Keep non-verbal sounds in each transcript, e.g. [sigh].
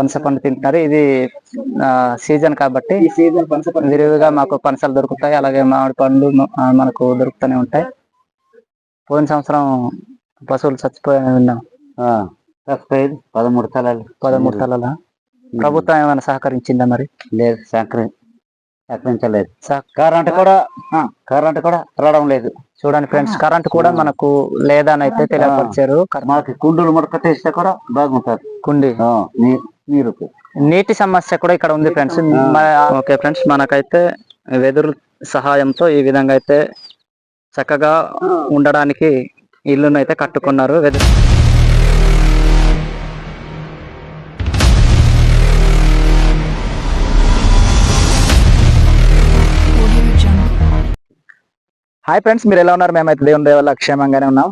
పనస పండు తింటున్నారు. ఇది సీజన్ కాబట్టి ఈ సీజన్ పనస పండు విరివిగా మాకు పనసలు దొరుకుతాయి. అలాగే మామిడి పండ్లు మనకు దొరుకుతూనే ఉంటాయి. పోయిన సంవత్సరం పశువులు చచ్చిపోయాయని విన్నాం. చచ్చిపోయేది పదమూడు తలాలు. పదమూడు తలల? ప్రభుత్వం ఏమైనా సహకరించిందా మరి? లేదు సహకరి సహకరించలేదు. సహ- కరెంట్ కూడా కరెంట్ కూడా రావడం లేదు. చూడండి ఫ్రెండ్స్ కరెంట్ కూడా మనకు లేదని అయితే తెలియపరిచారు. మనకి కుండలు ముడకట్టేస్తే కూడా బాగుంటది. కుండి. నీటి సమస్య కూడా ఇక్కడ ఉంది ఫ్రెండ్స్ ఓకే ఫ్రెండ్స్ మనకైతే వెదురు సహాయంతో ఈ విధంగా అయితే చక్కగా ఉండడానికి ఇల్లును అయితే కట్టుకున్నారు. వెదురు హాయ్ ఫ్రెండ్స్ మీరు ఎలా ఉన్నారు? మేమైతే దేవుని దేవల్ల క్షేమంగానే ఉన్నాం.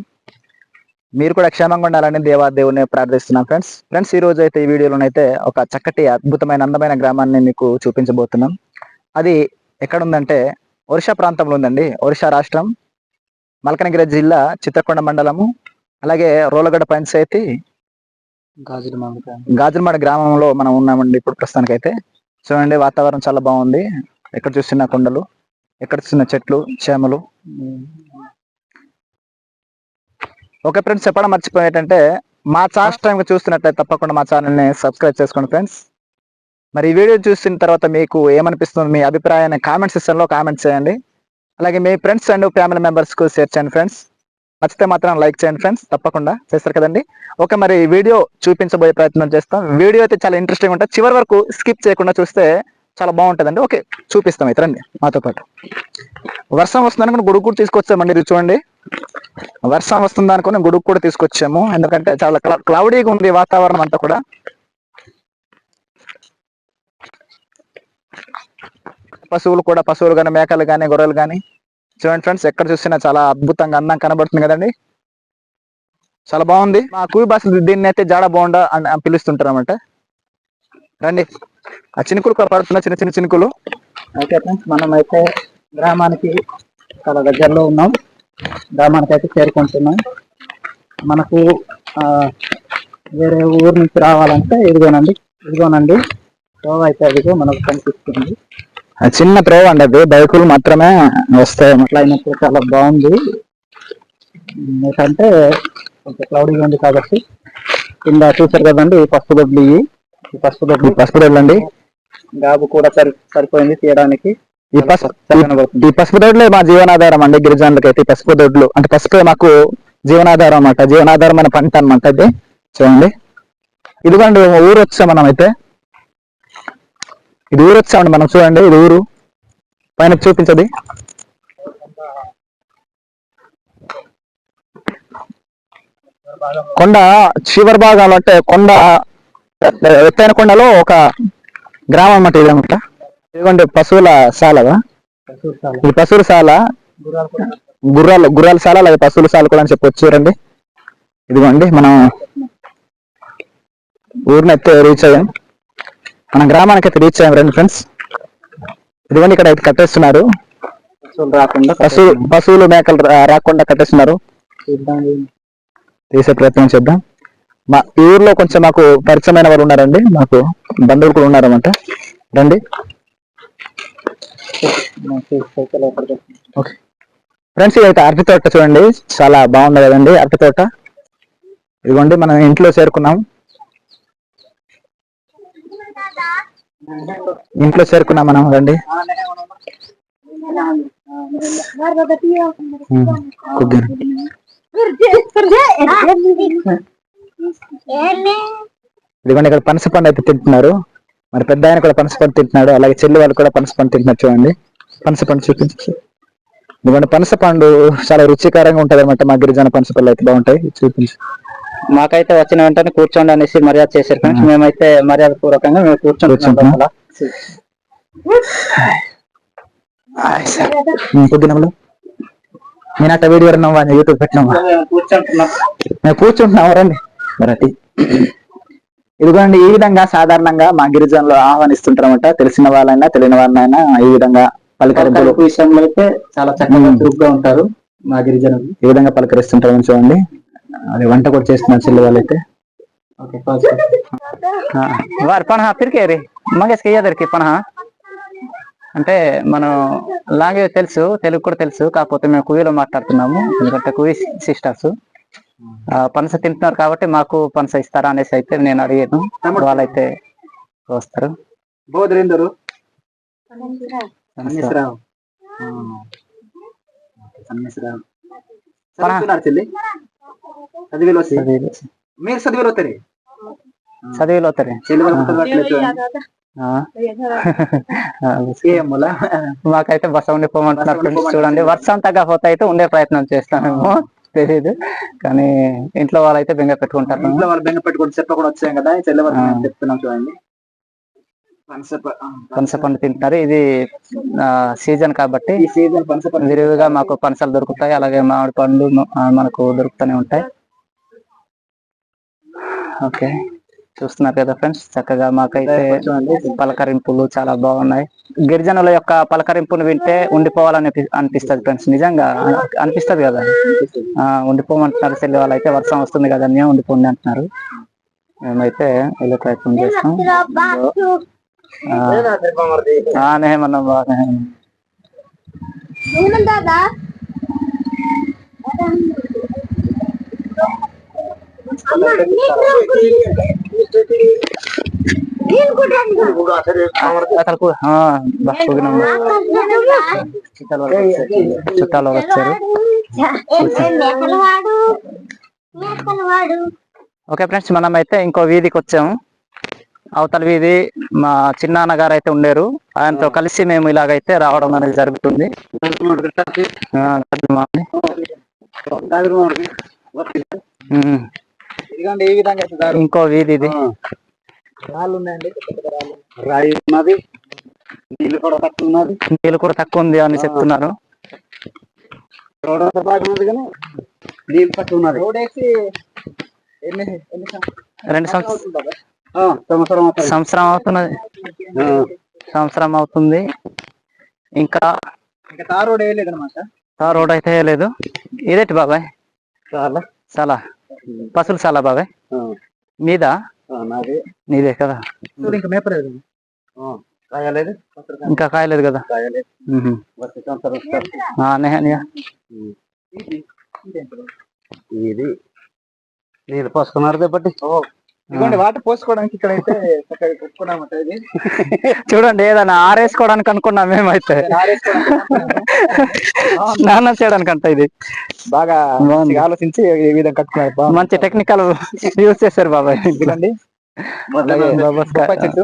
మీరు కూడా క్షేమంగా ఉండాలని దేవా దేవుని ప్రార్థిస్తున్నాం ఫ్రెండ్స్. ఫ్రెండ్స్ ఈ రోజు అయితే ఈ వీడియోలోనైతే ఒక చక్కటి అద్భుతమైన అందమైన గ్రామాన్ని మీకు చూపించబోతున్నాం. అది ఎక్కడ ఉందంటే ఒరిషా ప్రాంతంలో ఉందండి. ఒరిషా రాష్ట్రం మల్కనగిరి జిల్లా చిత్తకొండ మండలము అలాగే రోలగడ్డ పంచాయతీ గాజులమాడ గ్రామంలో మనం ఉన్నామండి ఇప్పుడు ప్రస్తుతానికైతే. చూడండి వాతావరణం చాలా బాగుంది. ఎక్కడ చూస్తున్న కొండలు ఎక్కడ చూస్తున్న చెట్లు చేమలు. ఓకే ఫ్రెండ్స్ చెప్పడం మర్చిపోయేటంటే మా ఫస్ట్ టైం చూస్తున్నట్లయితే తప్పకుండా మా ఛానల్ని సబ్స్క్రైబ్ చేసుకోండి ఫ్రెండ్స్. మరి ఈ వీడియో చూసిన తర్వాత మీకు ఏమనిపిస్తుంది మీ అభిప్రాయాన్ని కామెంట్ సెక్షన్లో కామెంట్ చేయండి. అలాగే మీ ఫ్రెండ్స్ అండ్ ఫ్యామిలీ మెంబర్స్కు షేర్ చేయండి ఫ్రెండ్స్. నచ్చితే మాత్రం లైక్ చేయండి ఫ్రెండ్స్ తప్పకుండా చేస్తారు కదండి. ఓకే మరి ఈ వీడియో చూపించబోయే ప్రయత్నం చేస్తాం. వీడియో అయితే చాలా ఇంట్రెస్టింగ్ ఉంటుంది. చివరి వరకు స్కిప్ చేయకుండా చూస్తే చాలా బాగుంటుందండి. ఓకే చూపిస్తాం అయితే రండి మాతో పాటు. వర్షం వస్తుందని గొడుగు కూడా తీసుకొచ్చామండి ఇది చూడండి. వర్షం వస్తుంది అనుకుని గొడుగు కూడా తీసుకొచ్చాము. ఎందుకంటే చాలా క్లౌడీగా ఉంది వాతావరణం అంతా కూడా. పశువులు కూడా పశువులు కానీ మేకలు కానీ గొర్రెలు కానీ చూడండి ఫ్రెండ్స్ ఎక్కడ చూసినా చాలా అద్భుతంగా అందం కనబడుతుంది కదండి. చాలా బాగుంది. మా కూవి భాష దీన్ని అయితే జాడ బోండా అని పిలుస్తుంటారు అనమాట రండి. ఆ చినుకులు కూడా పడుతున్న చిన్న చిన్న చినుకులు. అయితే ఫ్రెండ్స్ మనం అయితే గ్రామానికి చాలా దగ్గరలో ఉన్నాం. గ్రామానికి అయితే చేరుకుంటున్నాం. మనకు ఆ, వేరే ఊరు నుంచి రావాలంటే ఇదిగోనండి ఇదిగోనండి. త్రోవ అయితే అదిగో మనకు కనిపిస్తుంది. చిన్న త్రోవ అండి అది. బైకులు మాత్రమే వస్తాయి. అట్లా అయినప్పుడు చాలా బాగుంది. ఎందుకంటే కొంచెం క్లౌడీగా ఉంది కాబట్టి కింద చూసారు కదండి పసుపు దొడ్లు ఇవి. ఈ పసుపు దొడ్లు. పసుపు దొడ్లు అండి గాబు కూడా సరి సరిపోయింది తీయడానికి. ఈ పసుపు ఈ పసుపు దొడ్లే మా జీవనాధారం అండి గిరిజనులకి అయితే ఈ పసుపు దొడ్లు. అంటే పసుపు మాకు జీవనాధారం అన్నమాట. జీవనాధారమైన పంట అన్నమాట ఇది. చూడండి. ఇదిగోండి ఊరు వచ్చాం మనం అయితే. ఇది ఊరు వచ్చామండి మనం చూడండి. ఇది ఊరు. పైన చూపించది. కొండ చివరి భాగంలో అంటే కొండ ఎత్తైన కొండలో ఒక గ్రామం అన్నమాట ఇదన్నమాట ఇదిగోండి పశువుల శాలవా? ఇది పశువుల శాల? గుర్రాలు గుర్రాల శాల అలాగే పశువుల శాల కూడా అని చెప్పొచ్చు రండి. ఇదిగోండి మనం ఊరిని అయితే రీచ్ అయ్యాం. మన గ్రామానికి అయితే రీచ్ అయ్యాం రండి ఫ్రెండ్స్ ఇదిగోండి ఇక్కడ అయితే కట్టేస్తున్నారు. రాకుండా పశువులు పశువులు మేకలు రాకుండా కట్టేస్తున్నారు. తీసే ప్రయత్నం చేద్దాం. మా ఈ ఊర్లో కొంచెం మాకు పరిచయమైన వాళ్ళు ఉన్నారండి. మాకు బంధువులు కూడా ఉన్నారన్నమాట. రండి. ఓకే ఫ్రెండ్స్ ఇదైతే అరటి తోట చూడండి. చాలా బాగుంది కదండి అరటి తోట. ఇదిగోండి మనం ఇంట్లో చేరుకున్నాం. ఇంట్లో చేరుకున్నాం మనం కొద్దిగా ఇదిగోండి ఇక్కడ పనస పండు అయితే తింటున్నారు. మరి పెద్ద ఆయన కూడా పనస పండు తింటున్నాడు. అలాగే చెల్లి వాళ్ళు కూడా పనస పండు తింటున్నారు చూడండి. పనస పండు చూపించు. ఇదిగోండి పనస పండు చాలా రుచికరంగా ఉంటది అనమాట మా గిరిజన పనస పళ్ళు అయితే బాగుంటాయి. చూపించు. మాకైతే వచ్చిన వెంటనే కూర్చోండి అనేసి మర్యాద చేశారు ఫ్రెండ్స్. మేమైతే మర్యాద పూర్వకంగా మేము. పొద్దునములు నేను అట్ట వీడియో యూట్యూబ్ పెట్టినావా మేము కూర్చుంటున్నాం. కూర్చుంటున్నాం రండి. మరటి ఇదిగోండి ఈ విధంగా సాధారణంగా మా గిరిజనులు ఆహ్వానిస్తుంటారన్నమాట. తెలిసిన వాళ్ళైనా తెలియని వాళ్ళైనా ఈ విధంగా పలకరింపులు. విషయంలో అయితే చాలా చక్కగా. చురుగ్గా ఉంటారు మా గిరిజనులు. ఈ విధంగా పలకరిస్తుంటారని చూడండి. అది వంట కూడా చేస్తున్నారు చెల్లి వాళ్ళైతే. వారి పనహ తిరిగేరి మంగేష్కి ఇయ్యదరికి పనహ. అంటే మనం లాంగ్వేజ్ తెలుసు తెలుగు కూడా తెలుసు కాకపోతే మేము కువీలో మాట్లాడుతున్నాము. ఎందుకంటే కువీ సిస్టర్స్. పనస తింటున్నారు కాబట్టి మాకు పనస ఇస్తారా అనేసి అయితే నేను అడిగాను. వాళ్ళైతే వస్తారు. మీరు చదివేలు మాకైతే బస్సు ఉండిపోమంటున్నారు చూడండి. వర్షం తగ్గకపోతే అయితే ఉండే ప్రయత్నం చేస్తామేమో. తెలియదు కానీ ఇంట్లో వాళ్ళైతే బెంగ పెట్టుకుంటారు ఇంట్లో వాళ్ళు బెంగ పెట్టుకుని చెప్ప కూడా వచ్చాం కదా. ఈ చెల్లె వరకు నేను చెప్తున్నాం చూడండి. పనస ప- ఆ, పనస పండు తింటున్నారు ఇది సీజన్ కాబట్టి ఈ సీజన్ విరివిగా మాకు పనసలు దొరుకుతాయి. అలాగే మామిడి పండ్లు మనకు దొరుకుతూనే ఉంటాయి. ఓకే. చూస్తున్నారు కదా ఫ్రెండ్స్. చక్కగా మాకైతే పలకరింపులు చాలా బాగున్నాయి. గిరిజనుల యొక్క పలకరింపును వింటే ఉండిపోవాలని అనిపిస్తుంది ఫ్రెండ్స్. నిజంగా అనిపిస్తది కదా? ఆ, ఉండిపోమంటున్నారు చెల్లి వాళ్ళు అయితే వర్షం వస్తుంది కదా అని ఉండిపోండి అంటున్నారు. మేమైతే వెళ్ళే ప్రయత్నం చేస్తాం. నేహమన్నా చుట్టాలు వచ్చారు. ఓకే ఫ్రెండ్స్ మనం అయితే ఇంకో వీధికి వచ్చాము అవతల వీధి మా చిన్నాన్న గారు అయితే ఉండేరు ఆయనతో కలిసి మేము ఇలాగైతే రావడం అనేది జరుగుతుంది మాది. ఇదిగోండి ఈ విధంగా. ఇంకో వీధి ఇది. రాళ్ళు. ఉన్నాయండి రాయి ఉన్నది నీళ్ళు కూడా తక్కువ ఉన్నది. నీళ్ళు కూడా తక్కువ ఉంది అని చెప్తున్నారు. రోడ్ అంతా బాగా ఉన్నది కానీ నీళ్ళు తక్కువ ఉన్నది. రోడ్ వేసి ఎన్ని రెండు సంవత్సరం సంవత్సరం అవుతున్నది. సంవత్సరం అవుతుంది. ఇంకా ఇంకా తార్ రోడ్ వేయలేదు అనమాట ఆ రోడ్ అయితే లేదు ఇదేంటి బాబాయ్? చాలా చాలా. పసులు చాలా బాబాయ్ మీద నాది? కదా. ఇంకా మేపలేదు కాయలేదు? ఇంకా కాయలేదు కదా. ఇది. నీళ్ళు పోసుకున్నారు కాబట్టి ఇదిగోండి వాటర్ పోసుకోవడానికి ఇక్కడ అయితే చూడండి ఏదైనా ఆరేసుకోవడానికి అనుకున్నాం మేమైతే స్నానం చేయడానికి అంట ఇది బాగా ఆలోచించి ఈ విధంగా కట్టుకున్నారు. మంచి టెక్నికల్ యూజ్ చేశారు బాబాయ్ ఇదిగోండి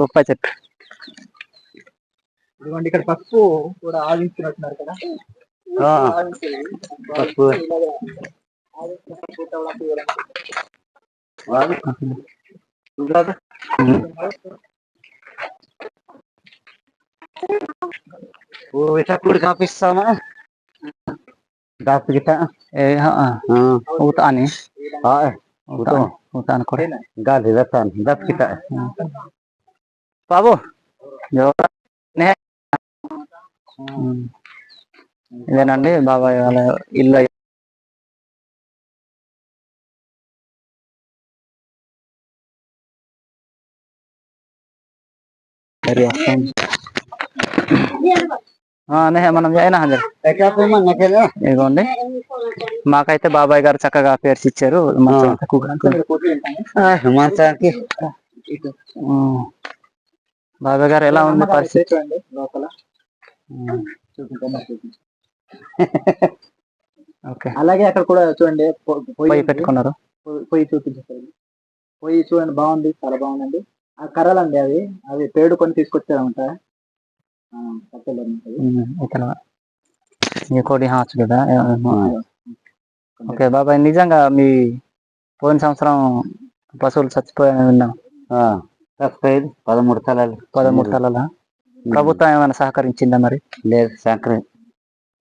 బొప్పాయి చెట్టు. ఇదిగోండి ఇక్కడ పసుపు కూడా ఆవించినట్టున్నారు కదా. పసుపు. ఇలాగా ఆవించిన పసుపు తవ్వడానికి ఇవ్వడం. వాడు. చూడరాదు? ఓ ఇట్లా కూడి కాపిస్తామా కాపి గిట్ట ఏ, ఆ, ఆ. ఆ, ఊత అని ఆ, ఊత అని. ఊత అని కూడా గాలి రసాన్ దప్ గిట్ట బాబు ఎవరు? నే- ఉమ్. ఇదేనండి బాబాయ్ వాళ్ళ ఇల్లు మనం నాకేదో ఇదిగోండి మాకైతే బాబాయ్ గారు చక్కగా పేర్చి ఇచ్చారు. బాబాయ్ గారు ఎలా ఉంది పరిస్థితి. ఓకే అలాగే అక్కడ కూడా చూడండి పొయ్యి. పెట్టుకున్నారు పొయ్యి- చూపించండి పొయ్యి చూడండి బాగుంది చాలా బాగుందండి ఆ కర్రలు అండి అవి అవి పేడు కొని తీసుకొచ్చారంట ఇక్కడ ఇంకోటి హాచ్ కదా ఓకే బాబాయ్ నిజంగా మీ పోయిన సంవత్సరం పశువులు చచ్చిపోయాయని విన్నాం. తప్పైదు పదమూడు తలాలు. పదమూడు తలల? ప్రభుత్వం ఏమైనా సహకరించిందా మరి? లేదు సంక్రం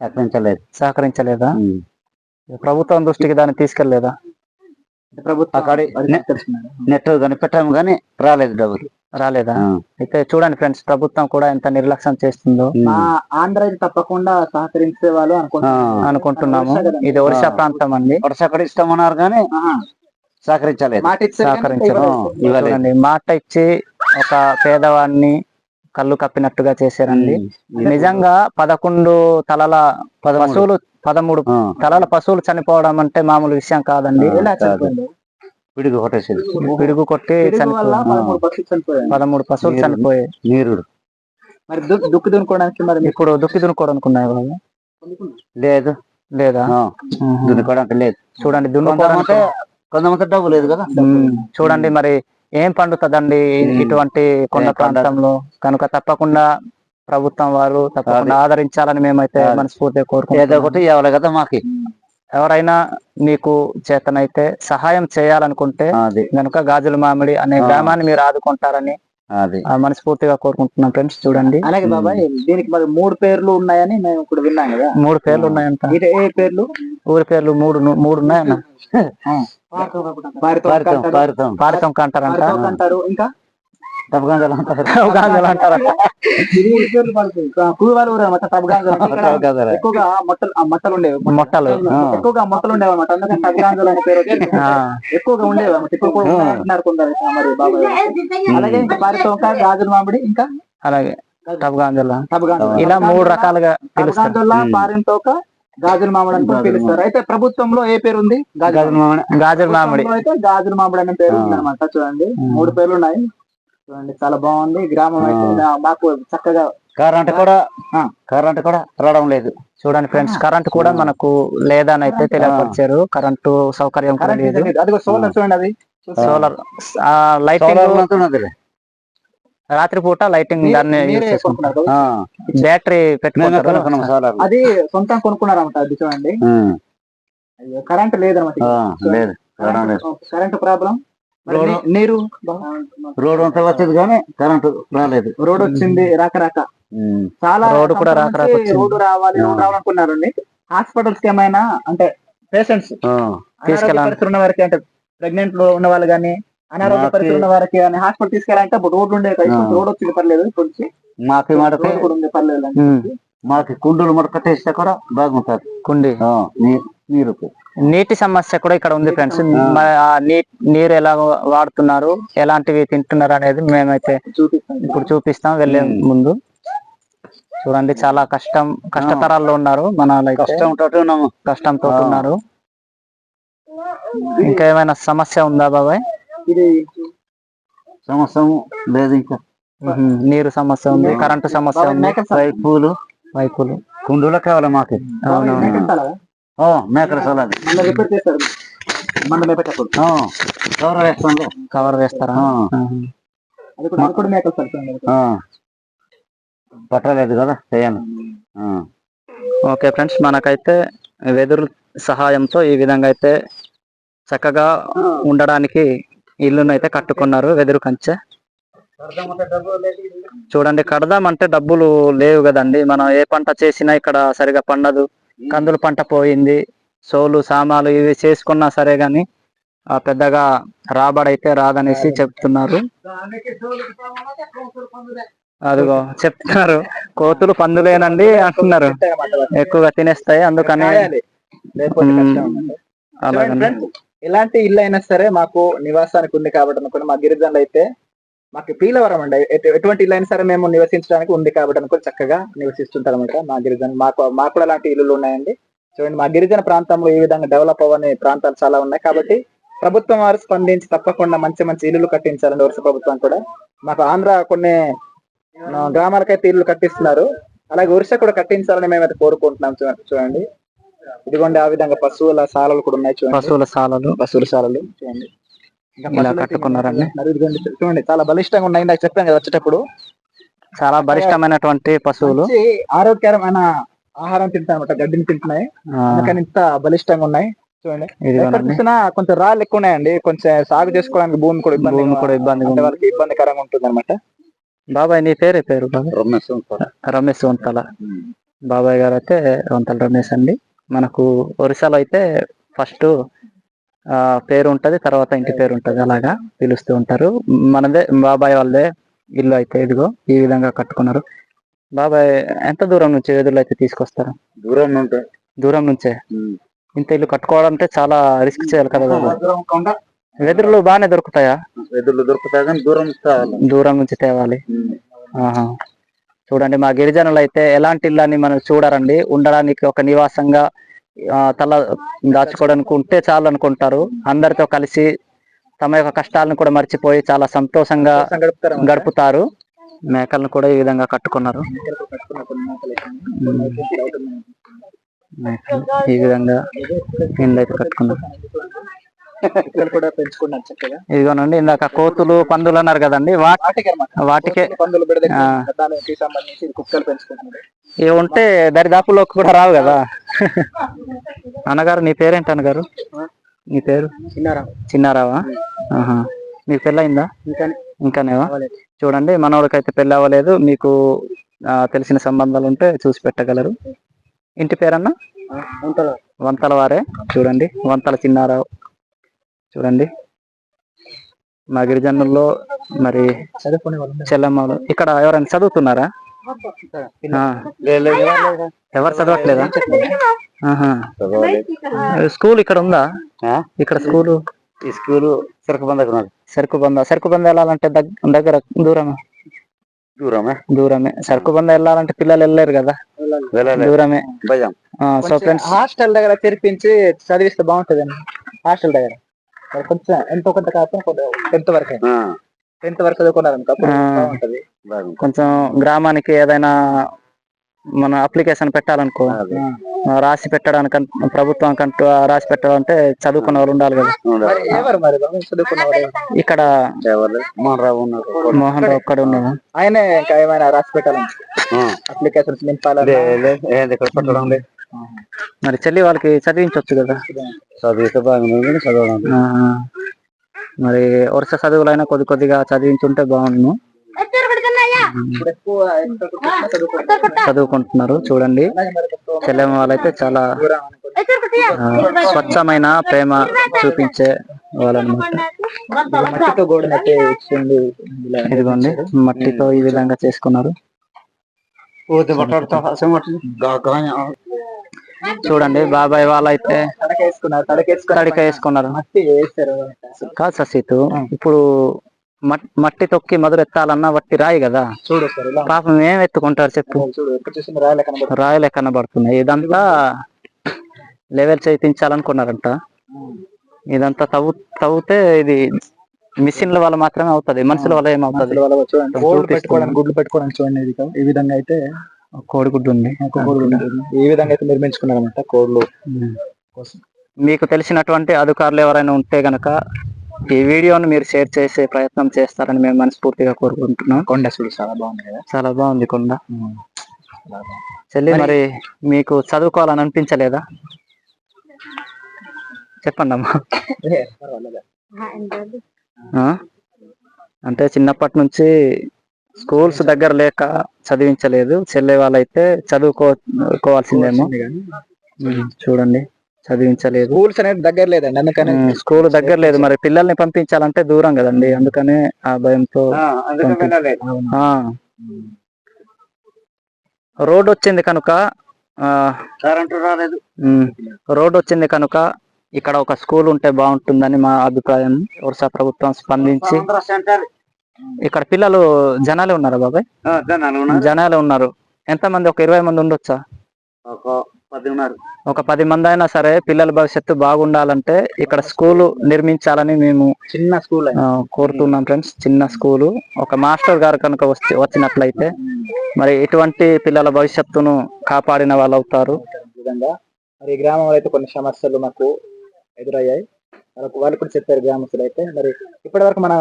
సహకరించలేదు. సహకరించలేదా. ప్రభుత్వం దృష్టికి దాన్ని తీసుకెళ్ళేదా? ప్రభుత్వం. నెట్ కనిపెట్టాము కానీ రాలేదు డబ్బులు రాలేదా. అయితే చూడండి ఫ్రెండ్స్ ప్రభుత్వం కూడా ఎంత నిర్లక్ష్యం చేస్తుందో. మా ఆంధ్ర తప్పకుండా సహకరించే వాళ్ళు. అనుకుంటున్నాము. ఇది ఆ. ప్రాంతం అండి వరుస అక్కడ ఇస్తామన్నారు కానీ. సహకరించలేదు. కానీ. చూడండి మాట ఇచ్చి ఒక పేదవాడిని కళ్ళు కప్పినట్టుగా చేశారండి. నిజంగా పదకొండు తలల పశువులు పదమూడు తలల పశువులు చనిపోవడం అంటే మామూలు విషయం కాదండి? పిడుగు కొట్టేసింది. పిడుగు కొట్టి పదమూడు పక్షులు చనిపోయాయి. పదమూడు పశువులు నీరు. చనిపోయాయి. నీరుడు. మరి దుక్కు దున్నుకోవడానికి మరి ఇప్పుడు దుక్కి దున్నుకోవడానికి బాబు లేదు. లేదా. దున్నుకోవడానికి లేదు. చూడండి దున్నుకోవడానికి కొంతమంది డబ్బు లేదు కదా? చూడండి మరి ఏం పండుతుందండి. ఇటువంటి కొండ. ప్రాంతంలో? కనుక తప్పకుండా ప్రభుత్వం వారు తప్పకుండా ఆదరించాలని మేమైతే. మనస్ఫూర్తిగా ఏదో కోరుకుంటున్నాం ఒకటి కదా మాకి. ఎవరైనా మీకు చేతనైతే సహాయం చేయాలనుకుంటే కనుక గాజుల మామిడి అనే. గ్రామాన్ని మీరు ఆదుకుంటారని మనస్ఫూర్తిగా కోరుకుంటున్నాం ఫ్రెండ్స్. చూడండి. అలాగే బాబాయ్ దీనికి మరి మూడు పేర్లు ఉన్నాయని మేము ఇప్పుడు విన్నాం కదా. మూడు పేర్లు ఉన్నాయంట. ఇది ఏ పేర్లు? ఊరి పేర్లు మూడు మూడు ఉన్నాయన్న. [laughs] పారితోక పారితం అంటారంట. ఇంకా? అంటారు ఊరు అనమాట. ఎక్కువగా మొట్టలు మొట్టలు ఉండేవి మొట్టలు. ఎక్కువగా మొట్టలు ఉండేవి అనమాట అందుకని తబగాంజలు అనే పేరు ఎక్కువగా ఉండేవి అన్నమాట ఇప్పుడు కూడా ఉన్నాయి అంటున్నారు కొందరు. మరి బాబాయ్ అలాగే ఇంకా పారితోక గాజుల మామిడి ఇంకా? అలాగే. తబగాంజలు ఇలా మూడు రకాలుగా ఉమ్. పారింతోక గాజుల మామిడి అని పిలుస్తారు. అయితే ప్రభుత్వంలో ఏ పేరు ఉంది? గాజుల మామిడి. గాజుల మామిడి. అయితే గాజుల మామిడి అనే పేరు. ఉంది అనమాట చూడండి. మూడు పేర్లు ఉన్నాయి. చూడండి చాలా బాగుంది. గ్రామం అయితే మాకు చక్కగా కరెంట్ కూడా. కరెంట్ కూడా రావడం లేదు. చూడండి ఫ్రెండ్స్ కరెంట్ కూడా మనకు లేదని అయితే తెలియపరిచారు. కరెంటు సౌకర్యం కూడా లేదు. అదిగో సోలార్ చూడండి అది. సోలార్ లైటింగ్ ఉన్నదిలే. రాత్రిపూట లైటింగ్ దాన్ని బ్యాటరీ సోలార్. అది సొంతం కొనుక్కున్నారన్నమాట అది చూడండి. కరెంట్ లేదన్నమాట కరెంట్ ప్రాబ్లం. నీరు రోడ్ అంతా వచ్చేది కానీ కరెంట్ రాలేదు. రోడ్ వచ్చింది రాక రాక. చాలా రోడ్డు కూడా రాక రాక. రోడ్డు రావాలి రావాలనుకున్నారండి హాస్పిటల్స్కి ఏమైనా అంటే పేషెంట్స్ ఉన్న వారికి అంటే ప్రెగ్నెంట్లో ఉన్న వాళ్ళు కానీ అనారోగ్య పరిస్థితులు ఉన్న వారికి కానీ హాస్పిటల్ తీసుకెళ్ళాలంటే రోడ్లు ఉండే. రోడ్ వచ్చింది పర్లేదు వచ్చి మాకి మడక రోడ్ కూడా ఉంది పర్లేదు మాకి కుండలు మడక కట్టేస్తే కూడా బాగుంటది. కుండి? నీరు నీటి సమస్య కూడా ఇక్కడ ఉంది ఫ్రెండ్స్. నీరు ఎలా వాడుతున్నారు ఎలాంటివి తింటున్నారు అనేది మేమైతే ఇప్పుడు చూపిస్తాం వెళ్ళే ఉమ్. ముందు. చూడండి చాలా కష్టం కష్టతరాల్లో ఉన్నారు మన కష్టం కష్టంతో. ఉన్నారు. ఇంకా ఏమైనా సమస్య ఉందా బాబాయ్? సంవత్సరం లేదు ఇంకా. నీరు సమస్య ఉంది కరెంటు సమస్య ఉంది. మేకల కుండలు కావాలి మాకి. మేకల సార్. ఓ మేకల సలాది కవర్ వేస్తాను కవర్ వేస్తారా? ఆ. ఆహా. అది కూడా అది కూడా మేకల సార్ చూడండి. పట్టలేదు కదా చేయాలి. ఆ, ఓకే ఫ్రెండ్స్ మనకైతే వెదురు సహాయంతో ఈ విధంగా అయితే చక్కగా ఉండడానికి ఇల్లును అయితే కట్టుకున్నారు వెదురు కంచె. చూడండి కడదామంటే డబ్బులు లేవు కదండి. మనం ఏ పంట చేసినా ఇక్కడ సరిగా పండదు. కందులు పంట పోయింది. సోలు సామాలు ఇవి చేసుకున్నా సరే గాని పెద్దగా రాబడైతే రాదనేసి చెప్తున్నారు. అదిగో చెప్తున్నారు. కోతులు పందులేనండి అంటున్నారు. ఎక్కువగా తినేస్తాయి అందుకని ఎలాంటి ఇల్లు అయినా సరే మాకు నివాసానికి ఉంది కాబట్టి అనుకుని మా గిరిజనులు అయితే మాకు పీలవరం అండి. ఎటు- ఎటువంటి ఇల్లు అయినా సరే మేము నివసించడానికి ఉంది కాబట్టి అనుకుని చక్కగా నివసిస్తుంటారు అనమాట మా గిరిజన. మాకు మాకు కూడా అలాంటి ఇల్లులు ఉన్నాయండి. చూడండి మా గిరిజన ప్రాంతంలో ఈ విధంగా డెవలప్ అవ్వని ప్రాంతాలు చాలా ఉన్నాయి కాబట్టి ప్రభుత్వం వారు స్పందించి తప్పకుండా మంచి మంచి ఇల్లులు కట్టించాలండి వరుస ప్రభుత్వం కూడా మాకు ఆంధ్ర కొన్ని గ్రామాలకైతే ఇల్లు కట్టిస్తున్నారు. అలాగే ఒరిస్సా కూడా కట్టించాలని మేమైతే కోరుకుంటున్నాం చూడండి. ఇదిగోండి ఆ విధంగా పశువుల శాలలు కూడా ఉన్నాయి చూడండి. పశువుల సాలలు. పశువుల శాలలు చూడండి. ఇలా కట్టుకున్నారండి. చూడండి చాలా బలిష్టంగా ఉన్నాయి. ఇందాక చెప్పాను కదా వచ్చేటప్పుడు. చాలా బలిష్టమైనటువంటి పశువులు. ఆరోగ్యకరమైన ఆహారం తింటాయి అనమాట గడ్డిని తింటున్నాయి. అందుకని ఇంత బలిష్టంగా ఉన్నాయి. చూడండి. ఎక్కడ ఇదిగోనండి చూసినా కొంచెం రాళ్ళు ఎక్కువ ఉన్నాయండి కొంచెం సాగు చేసుకోవడానికి భూమి కూడా ఇబ్బంది భూమి కూడా ఉంది. వాళ్ళకి ఇబ్బందికరంగా ఉంటుంది అనమాట బాబాయ్ నీ పేరే పేరు బాబాయ్? రమేష్. రమేష్ వంతల. బాబాయ్ గారు అయితే వంతల రమేష్ అండి. మనకు ఒరిస్సాలో అయితే ఫస్ట్ పేరు ఉంటది తర్వాత ఇంటి పేరు ఉంటది అలాగా పిలుస్తూ ఉంటారు. మనదే బాబాయ్ వాళ్ళదే ఇల్లు అయితే ఇదిగో ఈ విధంగా కట్టుకున్నారు. బాబాయ్ ఎంత దూరం నుంచి వెదురులు అయితే తీసుకొస్తారు? దూరం ఉంటాయి దూరం నుంచే? ఇంత ఇల్లు కట్టుకోవాలంటే చాలా రిస్క్ చేయాలి కదా కాకుండా వెదురులు బాగానే దొరుకుతాయా? ఎదుర్లు దొరుకుతాయి కానీ దూరం దూరం నుంచి తేవాలి. ఆహా. చూడండి మా గిరిజనులు అయితే ఎలాంటి ఇళ్ళని మనం చూడరండి. ఉండడానికి ఒక నివాసంగా తల దాచుకోవడానికి ఉంటే చాలు అనుకుంటారు అందరితో కలిసి తమ యొక్క కష్టాలను కూడా మర్చిపోయి చాలా సంతోషంగా గడుపుతారు మేకలను కూడా ఈ విధంగా కట్టుకున్నారు. ఈ విధంగా అయితే కట్టుకున్నారు. కూడా పెంచుకున్నారు చక్కగా. ఇదిగోనండి ఇందాక కోతులు పందులు అన్నారు కదండి వాటి వాటికి పందులు. దానికి సంబంధించి కుక్కలు ఇవి ఉంటే దరిదాపులోకి కూడా రావు కదా. అన్నగారు నీ పేరేంటి అన్నగారు? నీ పేరు? చిన్నారా చిన్నారావా? ఆహా. మీకు పెళ్ళయిందా? ఇంకా ఇంకానేవా? చూడండి మనోడికైతే పెళ్ళి అవ్వలేదు. మీకు తెలిసిన సంబంధాలు ఉంటే చూసి పెట్టగలరు. ఇంటి పేరన్నా? వంతల వారే. చూడండి వంతల చిన్నారావు. చూడండి. మా గిరిజనుల్లో మరి. చెల్లమ్మలు ఇక్కడ ఎవరైనా చదువుతున్నారా. ఎవరు చదవట్లేదా. స్కూల్ ఇక్కడ ఉందా? ఆ? ఇక్కడ స్కూల్? ఈ స్కూల్ సరుకు ఉన్నది. సరుకు బంద సరుకు బంద వెళ్ళాలంటే దగ్- దగ్గర దూరమే? దూరమే. దూరమే. సరుకు బంద వెళ్ళాలంటే పిల్లలు వెళ్ళలేరు కదా? దూరమే. భయం. సో ఫ్రెండ్స్ హాస్టల్ దగ్గర తెరిపించి చదివిస్తే బాగుంటదండి. హాస్టల్ దగ్గర. మరి కొంచెం ఎంతో కొంత కాకపోతే టెన్త్ వరకు. టెన్త్ వరకు చదువుకున్నారు. బాగుంటది. కొంచెం గ్రామానికి ఏదైనా మన అప్లికేషన్ పెట్టాలనుకో రాసి పెట్టడానికి ప్రభుత్వం కంటూ రాసి పెట్టాలంటే చదువుకున్న వాళ్ళు ఉండాలి కదా. ఎవరు మరి చదువుకున్న ఇక్కడ? మోహన్ రావు ఉన్నారు. మోహన్ రావు ఒక్కడ ఉన్నాడు. ఆయనే ఇంకా ఏమైనా రాసి పెట్టాలని ఆ. అప్లికేషన్స్ నింపాలని మరి చెల్లి వాళ్ళకి చదివించవచ్చు కదా? చదివితే బాగుంది చదవడం మరి వరుస చదువులైనా కొద్ది కొద్దిగా చదివించుంటే బాగుండు. చదువుకుంటున్నారు చూడండి. చెల్లెమ్మ వాళ్ళైతే చాలా స్వచ్ఛమైన ప్రేమ చూపించే వాళ్ళనమాట. ఇదిగోండి మట్టితో ఈ విధంగా చేసుకున్నారు. చూడండి బాబాయ్ వాళ్ళైతే తడకేసుకున్నారు తడకేసుకున్నారు తడిక వేసుకున్నారు కాదు ససీతు ఇప్పుడు మట్- మట్టి తొక్కి మధుర ఎత్తాలన్నా వట్టి రాయి కదా. చూడు పాపం ఏం ఎత్తుకుంటారు చెప్పు. రాయలే కనబడుతున్నాయి. ఇదంతా లెవెల్ చేయించాలనుకున్నారంట. ఇదంతా తవ్వు తవ్వుతే ఇది మిషన్ల వల్ల మాత్రమే అవుతది మనుషుల వల్ల ఏమవుతుంది? వాళ్ళ గుడ్లు పెట్టుకోవడానికి చూడండి. ఈ విధంగా అయితే కోడిగుడ్డు ఉంది. ఈ విధంగా అయితే అనమాట కోళ్ళు కోసం. మీకు తెలిసినటువంటి అధికారులు ఎవరైనా ఉంటే గనక ఈ వీడియోను మీరు షేర్ చేసే ప్రయత్నం చేస్తారని మేము మనస్ఫూర్తిగా కోరుకుంటున్నాం. కొండ చూడు చాలా బాగుంది కదా? చాలా బాగుంది కొండ. చెల్లి మరి మీకు చదువుకోవాలని అనిపించలేదా? చెప్పండి అమ్మా? అంటే చిన్నప్పటి నుంచి స్కూల్స్ దగ్గర లేక చదివించలేదు. చెల్లె వాళ్ళైతే చదువుకోవాల్సిందేమో. చూడండి. చదివించలేదు. స్కూల్స్ అనేది దగ్గర లేదండి. అందుకని స్కూల్ దగ్గర లేదు. మరి పిల్లల్ని పంపించాలంటే దూరం కదండి. అందుకనే ఆ భయంతో రోడ్ వచ్చింది కనుక ఆ కరెంటు రాలేదు. రోడ్ వచ్చింది కనుక ఇక్కడ ఒక స్కూల్ ఉంటే బాగుంటుందని మా అభిప్రాయం. ఒరిస్సా ప్రభుత్వం స్పందించి ఇక్కడ పిల్లలు జనాలే ఉన్నారా బాబాయ్? జనాలు ఉన్నారు. జనాలే ఉన్నారు. ఎంత మంది ఒక ఇరవై మంది ఉండొచ్చా? ఒక పది ఉన్నారు. ఒక పది మంది అయినా సరే పిల్లల భవిష్యత్తు బాగుండాలంటే ఇక్కడ స్కూల్ నిర్మించాలని మేము చిన్న స్కూల్ కోరుతున్నాం ఫ్రెండ్స్. చిన్న స్కూలు. ఒక మాస్టర్ గారు కనుక వచ్చి వచ్చినట్లయితే మరి ఇటువంటి పిల్లల భవిష్యత్తును కాపాడిన వాళ్ళు అవుతారు. విధంగా మరి గ్రామంలో అయితే కొన్ని సమస్యలు మాకు ఎదురయ్యాయి. వాళ్ళకు వాళ్ళు కూడా చెప్పారు గ్రామస్తులు అయితే మరి ఇప్పటి వరకు మన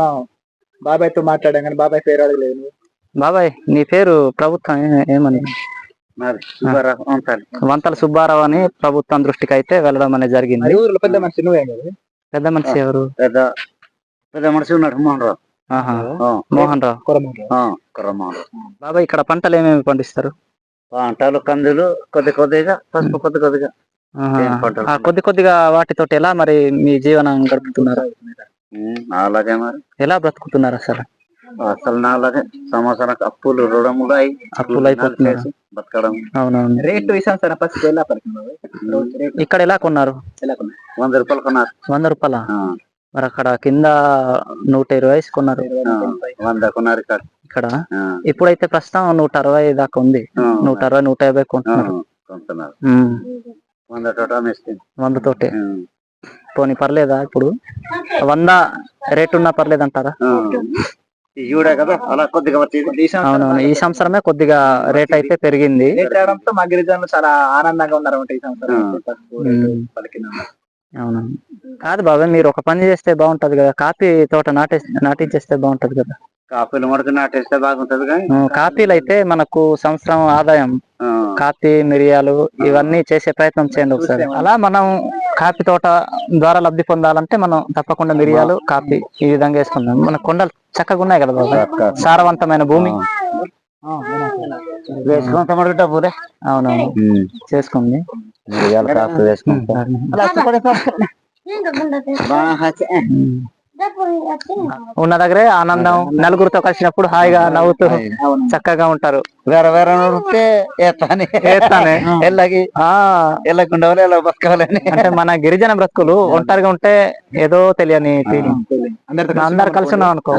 బాబాయ్తో మాట్లాడాం కానీ బాబాయ్ పేరు అడగలేదు. బాబాయ్ నీ పేరు ప్రభుత్వం ఏమని. వంతల సుబ్బారావు అని ప్రభుత్వం దృష్టికి అయితే వెళ్ళడం అనేది జరిగింది. ఊర్లో పెద్ద మనిషి నువ్వేం పెద్ద మనిషి ఎవరు? పెద్ద పెద్ద మనిషి ఉన్నాడు మోహన్ రావు. మోహన్ రావు. కుర్రమోహన్. బాబాయ్ ఇక్కడ పంటలు ఏమేమి పండిస్తారు? పంటలు కందులు కొద్ది కొద్దిగా పసుపు కొద్ది కొద్దిగా. కొద్ది కొద్దిగా వాటితోటి ఎలా మరి మీ జీవనం గడుపుతున్నారు? అలాగే మరి. ఎలా బ్రతుకుతున్నారు అసలు? అసలు నా అలాగే సంవత్సరానికి అప్పులు రుణములు అయి అప్పులు అయిపోతున్నాయి బతకడం అవునవును. రేటు విషయం సార్ ఫస్ట్ ఎలా ఇక్కడ ఎలా కొన్నారు? ఎలా కొన్నారు? వంద రూపాయలు కొన్నారు. వంద రూపాయల? మరి అక్కడ కింద నూట ఇరవై వేసుకున్నారు వంద కొన్నారు ఇక్కడ. ఇక్కడ? ఇప్పుడైతే ప్రస్తుతం నూట అరవై దాకా ఉంది. నూట అరవై నూట యాభై కొంటున్నారు. వంద మేస్తుంది వంద తోటే. పోనీ పర్లేదా ఇప్పుడు? వంద రేట్ ఉన్నా పర్లేదు అంటారా చూడే కదా అలా కొద్దిగా వచ్చింది అవునవును ఈ సంవత్సరమే కొద్దిగా రేట్ అయితే పెరిగింది. రావడంతో మా గిరిజనులు చాలా ఆనందంగా ఉన్నారు ఈ సంవత్సరం. కాదు బాబాయ్ మీరు ఒక పని చేస్తే బాగుంటది కదా. కాఫీ తోట నాటే నాటించేస్తే బాగుంటది కదా. కాఫీలు ముడక నాటేస్తే బాగుంటది కాఫీలు అయితే మనకు సంవత్సరం ఆదాయం. కాఫీ మిరియాలు ఇవన్నీ చేసే ప్రయత్నం చేయండి ఒకసారి. అలా మనం కాఫీ తోట ద్వారా లబ్ధి పొందాలంటే మనం తప్పకుండా మిరియాలు కాఫీ ఈ విధంగా వేసుకుందాం. మన కొండలు చక్కగా ఉన్నాయి కదా బాబాయ్ సారవంతమైన భూమి. అవునవును. చేసుకుంది. మిరియాల కాఫీ వేసుకుంటాం. ఉన్న దగ్గరే ఆనందం. నలుగురితో కలిసినప్పుడు హాయిగా నవ్వుతూ చక్కగా ఉంటారు. వేరే వేరే నడితే ఎత్తాని ఏత్తానే. [laughs] ఎల్లకి. ఆ. ఎల్లకుండా ఎలా బతకాలని అంటే మన గిరిజన బ్రతుకులు ఒంటరిగా ఉంటే ఏదో తెలియని ఫీలింగ్ అందరు కలిసి ఉన్నాం అనుకో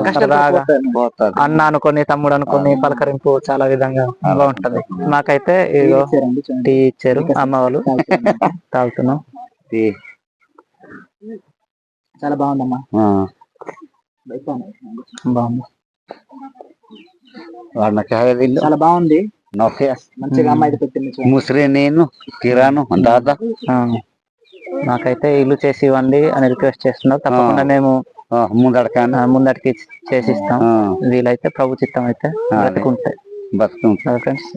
అన్న అనుకొని తమ్ముడు అనుకొని పలకరింపు చాలా విధంగా బాగుంటది మాకైతే ఇదిగో టీ ఇచ్చారు అమ్మ వాళ్ళు. తాగుతున్నాం. చాలా బాగుందమ్మా. బాగుంది. చాలా బాగుంది. మంచిగా అమ్మాయి పెట్టింది. ముసిరి నేను కిరాను దాదా. నాకైతే ఇల్లు చేసి ఇవ్వండి అని రిక్వెస్ట్ చేస్తున్నారు తప్పకుండా మేము ముందడకాను. ఆ, ముందటికి చేసి ఇస్తాం వీలైతే ప్రభు చిత్తం అయితే బ్రతుకుంటే బతుకుంటా ఫ్రెండ్స్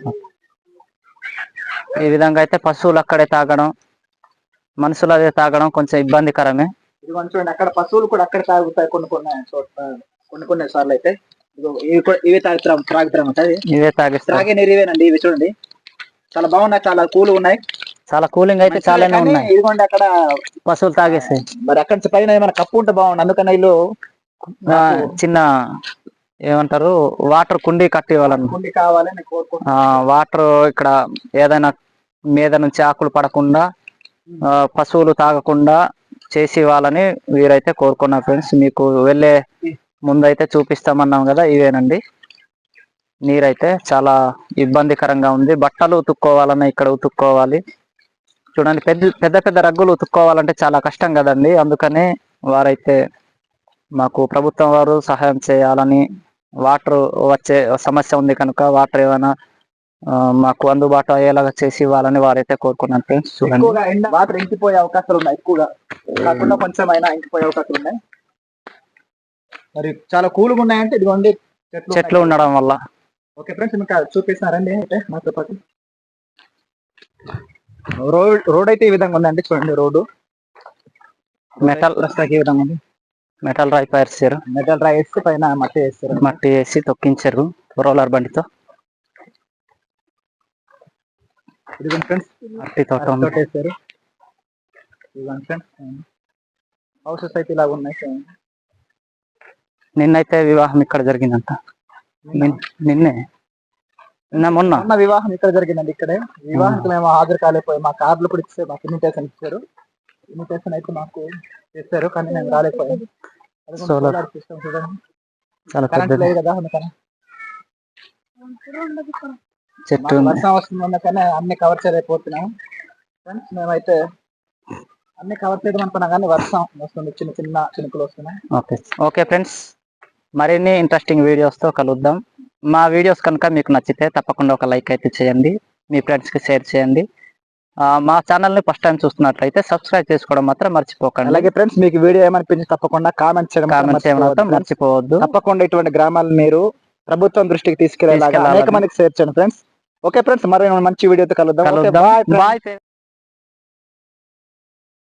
ఈ విధంగా అయితే పశువులు అక్కడే తాగడం మనుషులు అదే తాగడం కొంచెం ఇబ్బందికరమే. ఇదిగోండి చూడండి అక్కడ పశువులు కూడా అక్కడ తాగుతాయి కొన్ని కొన్ని చోట్ల కొన్ని కొన్ని సార్లు అయితే. ఇవి కూడా ఇవి తాగుతాం ఇది. ఇవే తాగిస్తాం. త్రాగే నీరు ఇవేనండి ఇవి చూడండి. చాలా బాగున్నాయి చాలా కూల్ ఉన్నాయి. చాలా కూలింగ్ అయితే చాలానే కానీ ఉన్నాయి. ఇదిగోండి అక్కడ పశువులు తాగేస్తాయి. మరి అక్కడి నుంచి పైన ఏమైనా కప్పు ఉంటే బాగుండు అందుకని వీళ్ళు చిన్న ఏమంటారు వాటర్ కుండీ కట్టి ఇవ్వాలను ఉండి కావాలని వాటర్ ఇక్కడ ఏదైనా మీద నుంచి ఆకులు పడకుండా ఆ, పశువులు తాగకుండా చేసి ఇవ్వాలని వీరైతే కోరుకున్నా ఫ్రెండ్స్. మీకు వెళ్ళే ముందైతే చూపిస్తామన్నాం కదా ఇవేనండి. నీరైతే చాలా ఇబ్బందికరంగా ఉంది. బట్టలు ఉతుక్కోవాలన్నా ఇక్కడ ఉతుక్కోవాలి. చూడండి పెద్ద పెద్ద పెద్ద రగ్గులు ఉతుక్కోవాలంటే చాలా కష్టం కదండి. అందుకనే వారైతే మాకు ప్రభుత్వం వారు సహాయం చేయాలని వాటర్ వచ్చే సమస్య ఉంది కనుక వాటర్ ఏమైనా మాకు అందుబాటు అయ్యేలాగా చేసి ఇవ్వాలని వారైతే కోరుకున్నాను ఫ్రెండ్స్. చూడండి. వాటర్ ఇంకిపోయే అవకాశాలు ఉన్నాయి ఎక్కువగా. కాకుండా కొంచెం అయినా ఇంకిపోయే అవకాశాలు ఉన్నాయి. మరి చాలా కూల్గా ఉన్నాయంటే ఇదిగోండి చెట్లు చెట్లు ఉండడం వల్ల. ఓకే ఫ్రెండ్స్ మీకు చూపిస్తున్నారండి అయితే మాతో పాటు. రోడ్ రోడ్ అయితే ఈ విధంగా ఉందండి చూడండి రోడ్డు. మెటల్ ప్రస్తుతానికి ఈ విధంగా ఉంది. మెటల్ రాయి పరిచారు మెటల్ రాయి వేసి పైన మట్టి వేస్తారు. మట్టి వేసి తొక్కించారు రోలర్ బండితో. ఇదిగోండి ఫ్రెండ్స్. మట్టి తోట ఉంది. తోట వేస్తారు ఫ్రెండ్స్ హౌసెస్ అయితే ఇలా ఉన్నాయి. నిన్నైతే వివాహం ఇక్కడ జరిగిందంట. నిన్- నిన్నే? నిన్న మొన్న? మొన్న వివాహం ఇక్కడ జరిగిందండి ఇక్కడే. వివాహానికి మేము హాజరు కాలేకపోయి. మా కార్లు కూడా ఇస్తే మాకు ఇన్విటేషన్ ఇచ్చారు. ఇన్విటేషన్ అయితే మాకు ఇస్తారు కానీ మేము రాలేకపోయాం. solar. system చూడండి. చాలా కరెంట్ పెద్దది. లేదు కదా అందుకని. చెట్టు. వర్షం వస్తుంది అన్ని కవర్ చేయలేకపోతున్నాం. ఫ్రెండ్స్ మేమైతే అన్ని కవర్ చేయడం అనుకున్నాం కానీ వర్షం వస్తుంది. చిన్న చిన్న చినుకులు వస్తున్నాయి. ఓకే. ఓకే ఫ్రెండ్స్ మరిన్ని ఇంట్రెస్టింగ్ వీడియోస్తో కలుద్దాం. మా వీడియోస్ కనుక మీకు నచ్చితే తప్పకుండా ఒక లైక్ అయితే చేయండి. మీ ఫ్రెండ్స్కి షేర్ చేయండి. మా ఛానల్ని ఫస్ట్ టైం చూస్తున్నట్లయితే సబ్స్క్రైబ్ చేసుకోవడం మాత్రం మర్చిపోకండి. అలాగే ఫ్రెండ్స్ మీకు వీడియో ఏమనిపించి తప్పకుండా కామెంట్ చేయడం కామెంట్ చేయడం మర్చిపోవద్దు. తప్పకుండా ఇటువంటి గ్రామాలు మీరు ప్రభుత్వం దృష్టికి తీసుకెళ్ళాలి. అనేక మందికి షేర్ చేయండి ఫ్రెండ్స్ ఓకే ఫ్రెండ్స్ మరి మంచి వీడియోతో కలుద్దాం. బాయ్